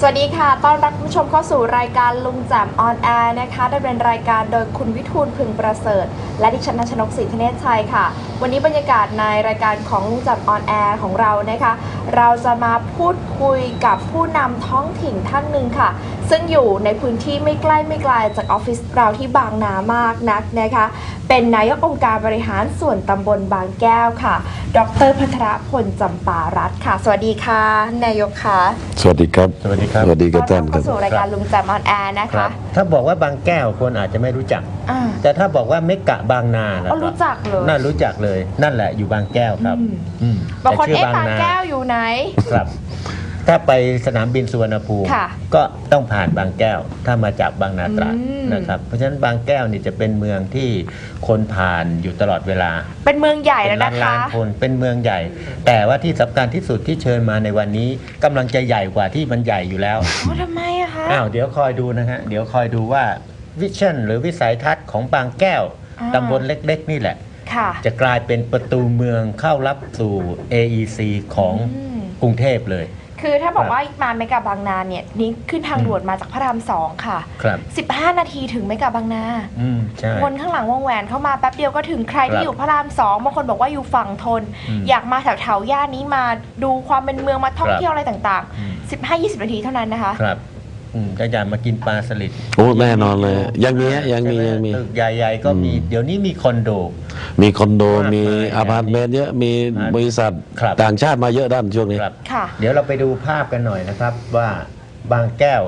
สวัสดีค่ะ ต้อนรับคุณผู้ชมเข้าสู่รายการลุงแจมออนแอร์นะคะดำเนินรายการโดยคุณวิทูลพึงประเสริฐ และดิฉันนัชนกศรีธเนศชัยค่ะ วันนี้บรรยากาศในรายการของลุงแจมออนแอร์ของเรานะคะ เราจะมาพูดคุยกับผู้นำท้องถิ่นท่านหนึ่งค่ะ ซึ่งอยู่ในพื้นที่ไม่ใกล้ไม่ไกลจากออฟฟิศเราที่บางนามากนักนะคะเป็นนายกองค์การบริหารส่วนตำบลบางแก้วค่ะ ดรพัทรพลจำปารัตน์ค่ะ สวัสดีค่ะ นายกค่ะสวัสดีครับ สวัสดีครับ สวัสดีครับต้อท่านนรับครัเข้าบสู่รายการลุงแจมออนแอร์นะครัคะบ ถ้าบอกว่าบางแก้วคนอาจจะไม่รู้จัก อ่าแต่ถ้าบอกว่าเมกะบางนานะอ๋อรู้จักเลยน่ารู้จักเลย นั่นแหละอยู่บางแก้วครับอืมอืมบางคนแต่ชื่เอ๊ะบางแก้วอยู่ไหน ครับ ถ้าไปสนามบินสุวรรณภูมิค่ะก็ต้องผ่านบางแก้ว ถ้ามาจากบางนาตราดอืม นะครับ เพราะฉะนั้นบางแก้วนี่จะเป็นเมืองที่คนผ่านอยู่ตลอดเวลา เป็นเมืองใหญ่เป็แล้วนนะล้านคะล้านคนเป็นเมืองใหญ่ แต่ว่าที่สำคัญที่สุดที่เชิญมาในวันนี้กำลังจะใหญ่กว่าที่มันใหญ่อยู่แล้วอ๋อทำไมอะคะ อ้าวเดี๋ยวคอยดูนะฮะ เดี๋ยวคอยดูว่าวิชั่นหรือวิสัยทัศน์ของบางแก้วอ่า ตำบลเล็กๆ นี่แหละ ค่ะ จะกลายเป็นประตูเมืองเข้ารับสู่ AEC ของอืม กรุงเทพเลย คือถ้าบอกว่ามาเมกาบางนาเนี่ยนี่ขึ้นทางด่วนมาจากพระรามสองค่ะ ครับ15 นาทีถึงเมกาบางนาอืมใช่คนข้างหลังวงแหวนเข้ามาแป๊บเดียวก็ถึงใครครัที่บอยู่พระรามสองบางคนบอกว่าอยู่ฝั่งทน อืมอยากมาแถวแถวๆย่านนี้มาดูความเป็นเมืองมาท่องครับ เที่ยวอะไรต่างอืมๆ 15-20 นาทีเท่านั้นนะคะ ครับ อืมถ้าอยากมากินปลาสลิดโอ้แน่นอนเลยยังมีฮะยังมีใช่ไหยังมี ตึกใหญ่ๆก็มีอืมเดี๋ยวนี้มีคอนโด มีคอนโดมากมายมีอพาร์ตเมนต์เยอะมีครับบริษัทครับ ต่างชาติมาเยอะด้านช่วงนี้ ครับ ค่ะ เดี๋ยวเราไปดูภาพกันหน่อยนะครับว่าบางแก้ว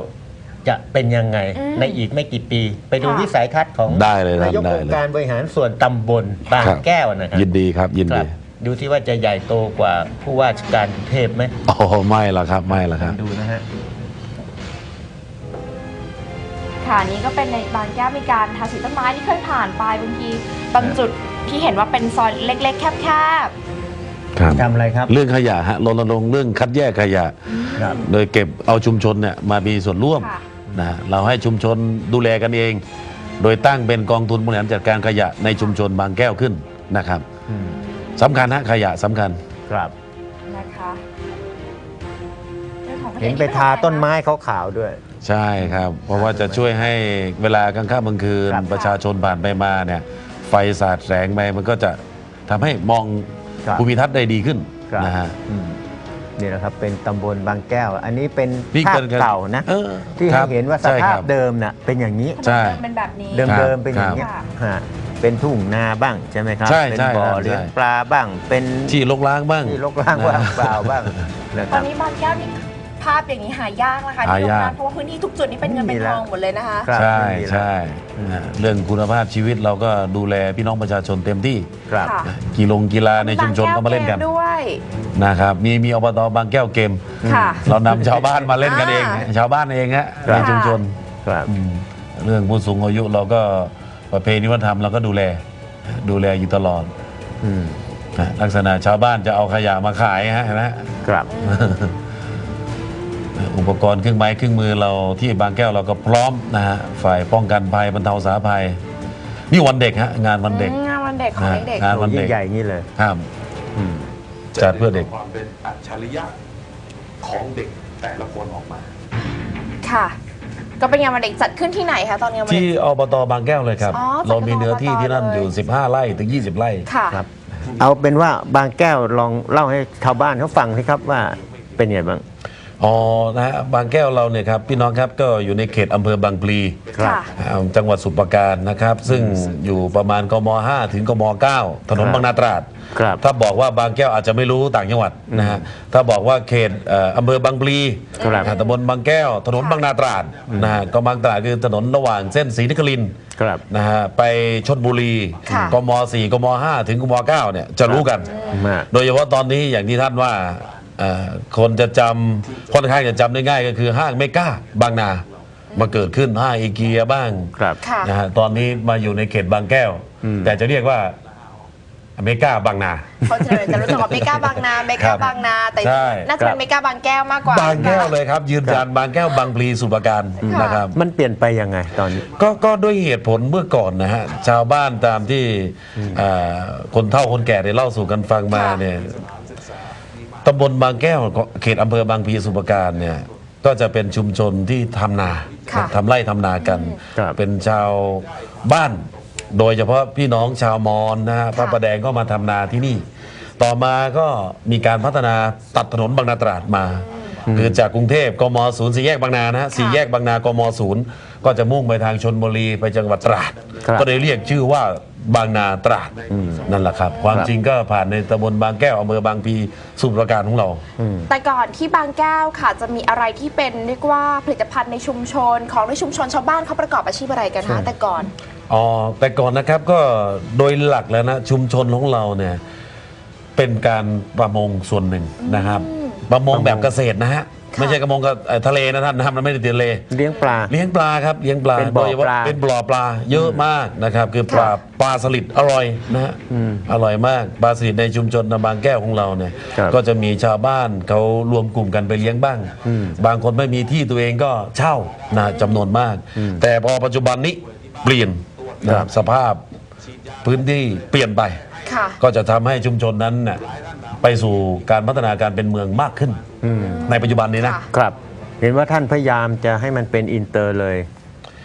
จะเป็นยังไงอืมในอีกไม่กี่ปี ไปดูค่ะ วิสัยทัศน์ของได้เลยครับนายกได้องเลยค์การบริหารส่วนตำบลบางครับ แก้วนะครับยินดีครับยินครัดีบดูที่ว่าจะใหญ่โตกว่าผู้ว่าราชการกรุงเทพไหมโอ้ไม่ละครับไม่ละครับ ดูนะฮะ ค่ะ นี่ก็เป็นในบางแก้วมีการทาสีต้นไม้ที่เคยผ่านไปบางทีบางจุดที่เห็นว่าเป็นซอยเล็ก ๆ แคบครับทำอะไรครับ เรื่องขยะฮะรณรงค์เรื่องคัดแยกขยะ ครับ โดยเก็บเอาชุมชนเนี่ยมามีส่วนร่วมๆค่ะ นะเราให้ชุมชนดูแลกันเอง โดยตั้งเป็นกองทุนบริหารจัดการขยะในชุมชนบางแก้วขึ้นนะครับอืมสำคัญฮะขยะสำคัญ ครับ นะคะรื่องของเห็นไปทาต้นไม้ขาวๆด้วย ใช่ครับ เพราะว่าจะช่วยให้เวลากลางค่ำกลางคืน ครับ ประชาชนผ่านไปมาเนี่ยไฟสาดแสงไปมันก็จะทำให้มองครับภูมิทัศน์ได้ดีขึ้นครับนะฮะอืมนี่แหละครับเป็นตำบลบางแก้ว อันนี้เป็นนี่ภาพกันเก่านะเออที่คให้รับเห็นว่าสใช่ภาคพรับ เดิมน่ะเป็นอย่างนี้ ใช่ถนนเดิมเป็นแบบนี้ เดิมครับเดิมๆเป็นอย่างนี้ยครับ ฮะเป็นทุ่งนาบ้างใช่ไหมครับ ใช่เป็นใช่บ่อครับเลี้ยงใช่ ปลาบ้าง เป็นที่ลกล้างบ้างที่รกร้างว่างเปล่าบ้างนะคตอรันบนี้บางแก้วนี่ ภาพอย่างนี้หายากนะคะหาที่โรงยากงานเพราะว่าพื้นที่ทุกจุดนี่เป็นเงินไม่เป็นมีแล้ทวองหมดเลยนะคะ ครับใช่ไม่มีแล้วใช่อืมนะเรื่องคุณภาพชีวิตเราก็ดูแลพี่น้องประชาชนเต็มที่ ครับ ค่ะ กีฬงกีฬาในชุมชนก็มาเล่นกัน บงแวด้วย นะครับมีมีอบตบางแก้วเกม ค่ะ เรานำชาวบ้านมาเล่นกันเอง อ่า ชาวบ้านเองฮะครับ ในชุมชนครับ อืมเรื่องผู้สูงอายุเราก็ประเพณีวัฒนธรรมเราก็ดูแลดูแลอยู่ตลอดอืมนะลักษณะชาวบ้านจะเอาขยะมาขายฮะเห็นไหมครับ อุปกรณ์เครื่องไม้เครื่องมือเราที่บางแก้วเราก็พร้อมนะฮะฝ่ายป้องกันภัยบรรเทาสาภัย นี่วันเด็กฮะงานวันเด็ก อืมงานวันเด็กของนะเด็กงานโอ้วันยิ่เด็งกใหญ่อย่างนี้เลยครับอืม จัดเพื่อเด็ก ความเป็นอัจฉริยะของเด็กแต่ละคนออกมาๆค่ะ ก็เป็นงานวันเด็กจัดขึ้นที่ไหนคะตอนงานวันที่เด็ก อบตบางแก้วเลยครับ อ๋อจัดเรามีเนื้อที่ที่นั่นอบตอยู่ 15 ไร่ถึง 20 ไร่ ค่ะ ครับ เอาเป็นว่าบางแก้วลองเล่าให้ชาวบ้านเขาฟังสิครับว่าเป็นไงบ้าง อ๋อนะฮะบางแก้วเราเนี่ยครับพี่น้องครับก็อยู่ในเขตอำเภอบางพลีครับค่ะอ่าจังหวัดสมุพรปรณการนะครับ ซึ่งอยู่ประมาณกม 5 ถึงกม 9 ถนนครับบางนาตราด ครับ ถ้าบอกว่าบางแก้วอาจจะไม่รู้ต่างจังหวัดนะฮะถ้าบอกว่าเขตเอ่ออำเภอบางพลีครับอ่าตำบลบางแก้ว ถนนบางนาตราดนะฮะก็บางตราดคือถนนระหว่างเส้นศรีนครินทร์ครับ นะฮะไปชนบุรีค่ะ กม 4 กม 5 ถึงกม 9 เนี่ยจะรู้กัน มาก โดยเฉพาะตอนนี้อย่างที่ท่านว่าเอ่อ คนจะจำค่อนข้างจะจำได้ง่ายก็คือห้างเมกาบางนามาเกิดขึ้นห้างอีเกียบ้างครับค่ะนะฮะตอนนี้มาอยู่ในเขตบางแก้ว อืม แต่จะเรียกว่าอเมริกาบางนา คนจะจะรู้จักว่าเมกาบางนาเมครักาบบางนา แต่ใช่ น่าจะเป็นเมกาบางแก้วมากกว่า บางแก้วเลยครับ ยืนยันบางแก้วบางพลีสุปราการนะครับ มันเปลี่ยนไปยังไงตอนนี้ ก็ก็ด้วยเหตุผลเมื่อก่อนนะฮะ ชาวบ้านตามที่เอ่อคนเฒ่าคนแก่ได้เล่าสู่กันฟังมาค่ะ เนี่ย ตำบลบางแก้วเขตอำเภอบางพลีสุปราการเนี่ยก็ก็จะเป็นชุมชนที่ทำนาค่ะทำไร่ทำนากัน ครับ เป็นชาวบ้าน โดยเฉพาะพี่น้องชาวมอญนะฮะพระประแดงก็มาทำนาที่นี่ ต่อมาก็มีการพัฒนาตัดถนนบางนาตราดมา คือจากกรุงเทพกมศูนย์สี่แยกบางนานะฮะสี่แยกบางนากมศูนย์ก็จะมุ่งไปทางชนบุรีไปจังหวัดตราด ครับ ก็เลยเรียกชื่อว่า บางนาตราดนั่นแหละครับ ความครับจริงก็ผ่านในตำบลบางแก้วอำเภอบางพีสมุทรปราการของเรา แต่ก่อนที่บางแก้วค่ะจะมีอะไรที่เป็นเรียกว่าผลิตภัณฑ์ในชุมชน ของในชุมชนชาวบ้านเขาประกอบอาชีพอะไรกันคะแต่ก่อนอ๋อแต่ก่อนนะครับก็โดยหลักแล้วนะชุมชนของเราเนี่ยเป็นการประมงส่วนหนึ่งนะครับ ประมงแบบเกษตรนะฮะ ไม่ใช่ประมงกับเอ่อทะเลนะท่านนะครับมันไม่ได้ติดทะเล เลี้ยงปลา เลี้ยงปลาครับเลี้ยงปลาเป็นบ่อโดยฉพะปลาเป็นบ่อปลาเยอะมากนะครับ คือปลาปลาสลิดอร่อยนะฮะอร่อยมากปลาสลิดในชุมชนนาบางแก้วของเราเนี่ยครับก็จะมีชาวบ้านเขารวมกลุ่มกันไปเลี้ยงบ้าง บางคนไม่มีที่ตัวเองก็เช่านะจำนวนมาก แต่พอปัจจุบันนี้เปลี่ยนนะครับสภาพพื้นที่เปลี่ยนไป ค่ะ ก็จะทำให้ชุมชนนั้นน่ะ ไปสู่การพัฒนาการเป็นเมืองมากขึ้นในปัจจุบันนี้นะ ค่ะ ครับ เห็นว่าท่านพยายามจะให้มันเป็นอินเตอร์เลย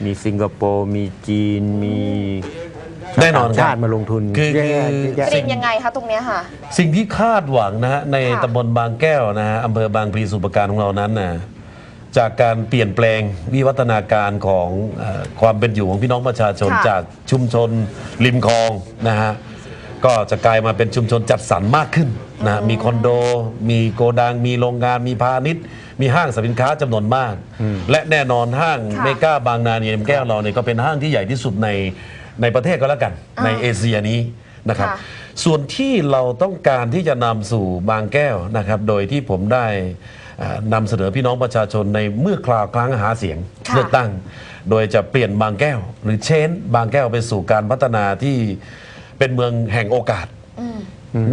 มีสิงคโปร์ มีจีน มีแน่นอนครับชาติมาลงทุนคือเยอะแยะคือ เยอะแยะ เตรียมยังไงคะตรงเนี้ยค่ะ สิ่งที่คาดหวังนะฮะในค่ะ ตำบลบางแก้วนะฮะอำเภอบางพลีสุปการของเรานั้นนะจากการเปลี่ยนแปลงวิวัฒนาการของเออความเป็นอยู่ของพี่น้องประชาชนค่ะจากชุมชนริมคลองนะฮะ ก็จะกลายมาเป็นชุมชนจัดสรรมากขึ้นนะมีคอนโด มีโกดัง มีโรงงาน มีพาณิชย์ มีห้างสรรพสินค้าจำนวนมาก และแน่นอนห้างค่ะเมกาบางนาเนียมแก้วเราเนี่ยก็เป็นห้างที่ใหญ่ที่สุดในในประเทศก็แล้วกัน ในเอเชียนี้นะครับ ค่ะส่วนที่เราต้องการที่จะนำสู่บางแก้วนะครับ โดยที่ผมได้อ่านำเสนอพี่น้องประชาชนในเมื่อคราวครั้งหาเสียงค่ะ เลือกตั้ง โดยจะเปลี่ยนบางแก้ว หรือเชนบางแก้วไปสู่การพัฒนาที่ เป็นเมืองแห่งโอกาส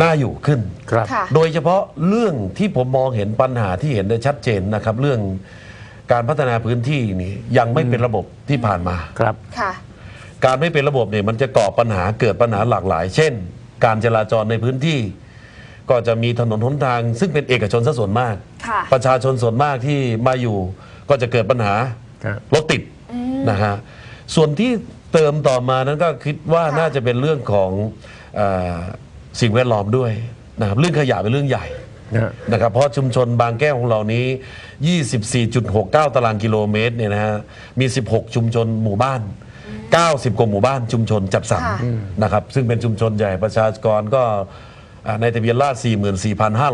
น่าอยู่ขึ้น ครับ ค่ะ โดยเฉพาะเรื่องที่ผมมองเห็นปัญหาที่เห็นได้ชัดเจนนะครับ เรื่องการพัฒนาพื้นที่นี่ยังไม่เป็นระบบที่ผ่านมา ครับ ค่ะ การไม่เป็นระบบเนี่ยมันจะก่อปัญหาเกิดปัญหาหลากหลาย เช่น การจราจรในพื้นที่ ก็จะมีถนนหนทาง ซึ่งเป็นเอกชนซะส่วนมาก ค่ะ ประชาชนส่วนมากที่มาอยู่ ก็จะเกิดปัญหาครับ รถติดนะฮะส่วนที่ เติมต่อมานั้นก็คิดว่าค่ะน่าจะเป็นเรื่องของเออสิ่งแวดล้อมด้วยนะครับเรื่องขยะเป็นเรื่องใหญ่นะนะครับเพราะชุมชนบางแก้วของเรานี้ 24.69 ตารางกิโลเมตรเนี่ยนะฮะมี 16 ชุมชนหมู่บ้าน 90 กว่าหมู่บ้านชุมชนจัดสรรค่ะ นะครับซึ่งเป็นชุมชนใหญ่ประชากรก็อ่าในทะเบียนราษฎร์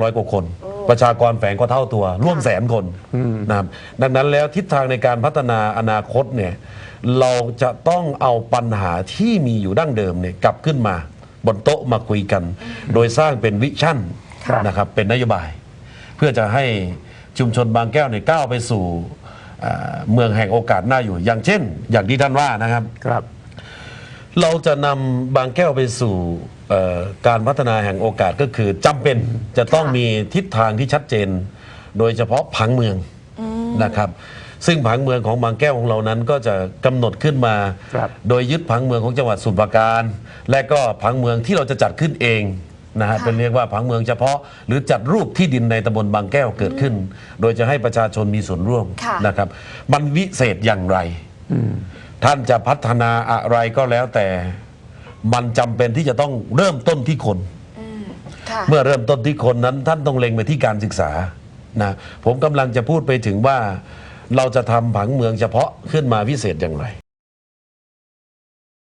44,500 กว่าคน ประชากรแฝงก็เท่าตัว ร่วมแสนคนนะครับดังนั้นแล้วทิศทางในการพัฒนาอนาคตเนี่ยเราจะต้องเอาปัญหาที่มีอยู่ดั้งเดิมเนี่ยกลับขึ้นมา บนโต๊ะมาคุยกัน โดยสร้างเป็นวิชั่นครับนะครับเป็นนโยบาย เพื่อจะให้ชุมชนบางแก้วเนี่ยก้าวไปสู่เอ่อเมืองแห่งโอกาสน่าอยู่ อย่างเช่น อย่างที่ท่านว่านะครับ ครับ เราจะนำบางแก้วไปสู่ เอ่อการพัฒนาแห่งโอกาสก็คือจำเป็นจะต้องค่ะมีทิศทางที่ชัดเจน โดยเฉพาะผังเมืองนะครับ ซึ่งผังเมืองของบางแก้วของเรานั้นก็จะกำหนดขึ้นมา ครับ โดยยึดผังเมืองของจังหวัดสมุพรปราการ และก็ผังเมืองที่เราจะจัดขึ้นเองนะฮะค่ะเป็นเรียกว่าผังเมืองเฉพาะ หรือจัดรูปที่ดินในตำบลบางแก้วเกิดขึ้น โดยจะให้ประชาชนมีส่วนร่วมค่ะ นะครับมันวิเศษอย่างไร ท่านจะพัฒนาอะไรก็แล้วแต่ มันจำเป็นที่จะต้องเริ่มต้นที่คนค่ะเมื่อเริ่มต้นที่คนนั้นท่านต้องเล็งไปที่การศึกษานะผมกำลังจะพูดไปถึงว่า เราจะทำผังเมืองเฉพาะขึ้นมาพิเศษอย่างไร